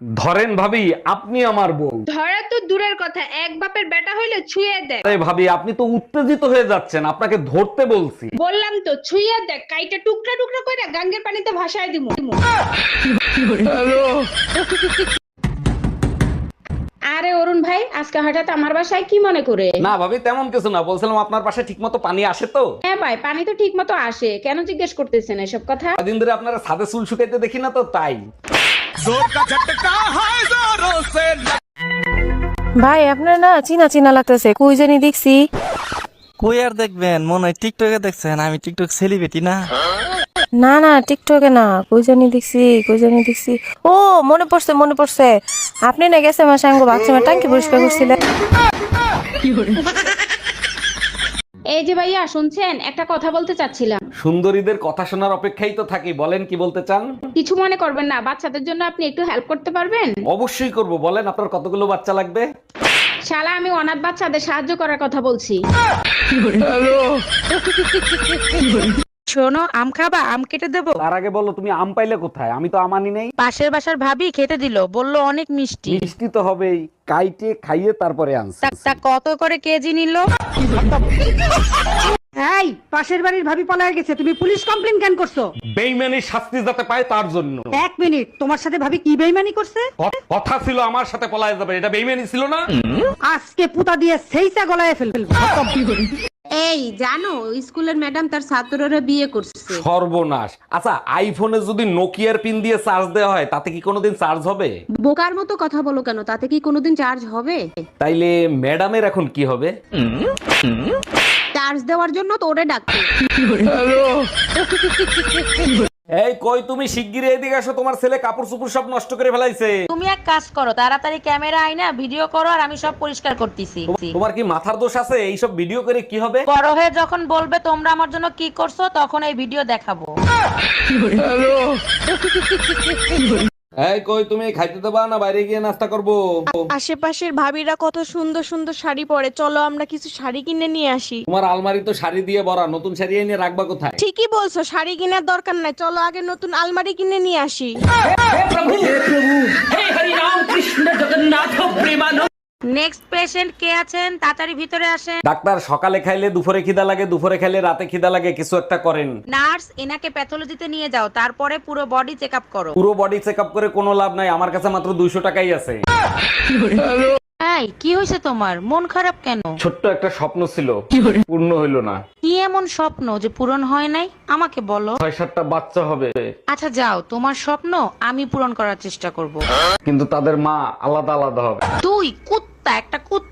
ধরেন ভাবি আপনি আমার বউ। ধরা তো দূরের কথা এক বাপের বেটা হইলে ছুঁয়ে দেখ। আরে ভাবি আপনি তো উত্তেজিত হয়ে যাচ্ছেন আপনাকে ধরতে বলছি। বললাম তো ছুঁয়ে দেখ কাইটা টুকরা টুকরা করে গাঙ্গের পানিতে ভাসায় দিমু। আরে অরুণ ভাই আজকে হঠাৎ আমার বাসায় কি মনে করে? না ভাবি তেমন কিছু না বলছিলাম আপনার পাশে ঠিকমতো পানি আসে তো। হ্যাঁ ভাই পানি তো ঠিক মতো আসে কেন জিজ্ঞেস করতেছেন এসব কথা? দিন ধরে আপনারা সাদে চুল শুকাইতে দেখি না তো তাই। ভাই আপনার না চিনা চিনা লাগতেছে কই জানি দেখছি। কই আর দেখবেন? মনে হয় টিকটকে দেখছেন আমি টিকটক সেলিব্রিটি না। না না টিকটকে না কই জানি দেখছি কই জানি দেখছি। ও মনে পড়ছে মনে পড়ছে। আপনি না গেছে আমার সঙ্গে বাথরুমের টাঙ্কি পরিষ্কার করছিলেন। এই যে ভাইয়া শুনছেন? একটা কথা বলতে চাচ্ছিলাম। সুন্দরীদের কথা শোনার অপেক্ষাই তো থাকি বলেন কি বলতে চান? কিছু মনে করবেন না বাচ্চাদের জন্য আপনি একটু হেল্প করতে পারবেন? অবশ্যই করব বলেন আপনার কতগুলো বাচ্চা লাগবে? শালা আমি অনাথ বাচ্চাদের সাহায্য করার কথা বলছি। শোনো আম খাবা? আম কেটে দেবো? তার আগে বলো তুমি আম পাইলে কোথায়? আমি তো আমানি নেই। পাশের বাসার ভাবি খেতে দিল বলল অনেক মিষ্টি। মিষ্টি তো হবেই কাইটে খাইয়ে তারপরে আনছি। তা তা কত করে কেজি নিল? এই পাশের বাড়ির ভাবি পলায় গেছে তুমি পুলিশ কমপ্লেন কেন করছ? বেইমানি শাস্তি যাতে পায় তার জন্য। এক মিনিট তোমার সাথে ভাবি কি বেইমানি করছে? ক- কথা ছিল আমার সাথে পলায় যাবে এটা বেইমানি ছিল না? আজকে পুতা দিয়ে সেইটা গলায় ফেলবে। এই জানো স্কুলের ম্যাডাম তার ছাত্ররা বিয়ে করছে। সর্বনাশ। আচ্ছা আইফোনে যদি নোকিয়ার পিন দিয়ে চার্জ দেওয়া হয় তাতে কি কোনোদিন চার্জ হবে? বোকার মতো কথা বলো কেন? তাতে কি কোনোদিন চার্জ হবে? তাইলে ম্যাডামের এখন কি হবে? চার্জ দেওয়ার জন্য তো ওরে ডাকতে এই কই তুমি? শিগগিরই এদিকে আসো তোমার ছেলে কাপড় সুপুর সব নষ্ট করে ফেলাইছে। তুমি এক কাজ করো তাড়াতাড়ি ক্যামেরা আইনা ভিডিও করো আর আমি সব পরিষ্কার করতেছি। তোমার কি মাথার দোষ আছে? এই সব ভিডিও করে কি হবে? বড় হয়ে যখন বলবে তোমরা আমার জন্য কি করছ তখন এই ভিডিও দেখাবো। এই কই তুমি খাইতে দেবা না বাইরে গিয়ে নাস্তা করব। আশেপাশের ভাবিরা কত সুন্দর সুন্দর শাড়ি পরে। চলো আমরা কিছু শাড়ি কিনে নিয়ে আসি। তোমার আলমারি তো শাড়ি দিয়ে ভরা নতুন শাড়ি এনে রাখবা কোথায়? ঠিকই বলছো শাড়ি কেনার দরকার নাই। চলো আগে নতুন আলমারি কিনে নিয়ে আসি। নেক্সট পেশেন্ট কে আছেন? তাড়াতাড়ি ভিতরে আসেন। ডাক্তার সকালে খাইলে দুপুরে খিদা লাগে দুপুরে খাইলে রাতে খিদা লাগে কিছু একটা করেন। নার্স এনাকে প্যাথোলজিতে নিয়ে যাও তারপরে পুরো বডি চেক আপ করো। পুরো বডি চেক আপ করে কোনো লাভ নাই আমার কাছে মাত্র দুইশো টাকাই আছে। এই কি হয়েছে তোমার? মন খারাপ কেন? ছোট্ট একটা স্বপ্ন ছিল পূর্ণ হইল না। কি এমন স্বপ্ন যে পূরণ হয় নাই? আমাকে বলো। ছয় সাতটা বাচ্চা হবে। আচ্ছা যাও তোমার স্বপ্ন আমি পূরণ করার চেষ্টা করব। কিন্তু তাদের মা আলাদা আলাদা হবে। তুই একটা কুত্তা